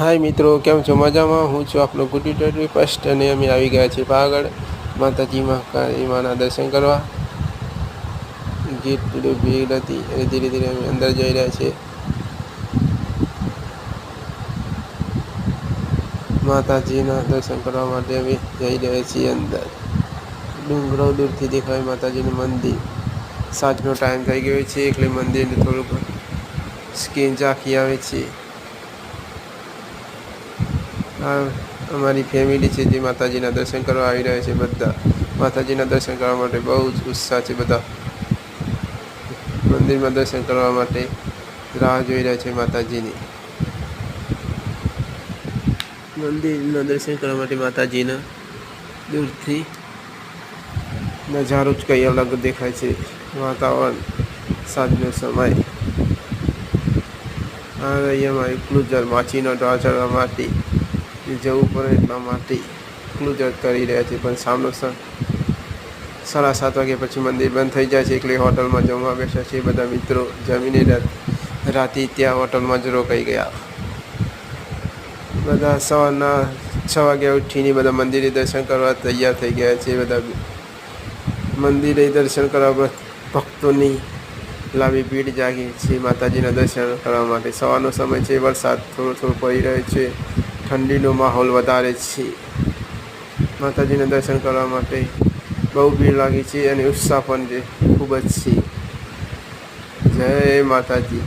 હાય મિત્રો, કેમ છો? મજામાં? હું છું આપનો ગુડી ટેટરી ફર્સ્ટ અને અમે આવી ગયા છીએ પાવાગઢ માતાજી મહાકાળીમાના દર્શન કરવા. ગેટ થોડું ભીડ હતી અને ધીરે ધીરે અમે અંદર જઈ રહ્યા છીએ. માતાજીના દર્શન કરવા માટે અમે જઈ રહ્યા છીએ અંદર. ડુંગરો દૂરથી દેખાય માતાજીનું મંદિર. સાંજનો ટાઈમ થઈ ગયો છે એટલે મંદિરને થોડુંક સ્કીન ઝાંખી આવે છે. આ અમારી ફેમિલી છે, જે માતાજીના દર્શન કરવા આવી રહ્યા છે બધા. માતાજીના દર્શન કરવા માટે બહુ જ ઉત્સાહ છે બધા. મંદિરમાં દર્શન કરવા માટે રાહ જોઈ રહ્યા છે માતાજીની. મંદિરના દર્શન કરવા માટે માતાજીના દૂરથી નજારો જ કંઈ અલગ દેખાય છે. વાતાવરણ સાંજનો સમય. આ રહ્યા અમારી ક્લુઝર માછીનો ઢોળ ચડવા માટે જવું પડે એટલા માટે ક્લુઝર કરી રહ્યા છે. પણ સામનો સાડા સાત વાગ્યા પછી મંદિર બંધ થઈ જાય છે. એટલે હોટલમાં જમવા બેસ્યા છે. બધા મિત્રો જમીને રાત ત્યાં હોટલમાં જ રોકાઈ ગયા. બધા સવારના છ વાગ્યા ઉઠીને બધા મંદિરે દર્શન કરવા તૈયાર થઈ ગયા છે. બધા મંદિરે દર્શન કરવા ભક્તોની લાંબી ભીડ જાગી છે. માતાજીના દર્શન કરવા માટે. સવારનો સમય છે. વરસાદ થોડો થોડો પડી રહ્યો છે. ઠંડીનો માહોલ વધારે છે. માતાજીના દર્શન કરવા માટે બહુ ભીડ લાગી છે અને ઉત્સાહ પણ છે, ખૂબ જ છે. જય માતાજી.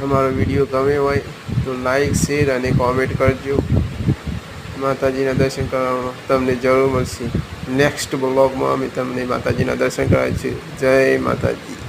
તમારો વીડિયો ગમે હોય તો લાઈક, શેર અને કોમેન્ટ કરજો. માતાજીના દર્શન કરવામાં તમને જરૂર મળશે. નેક્સ્ટ બ્લોગમાં અમે તમને માતાજીના દર્શન કરાવીશું. જય માતાજી.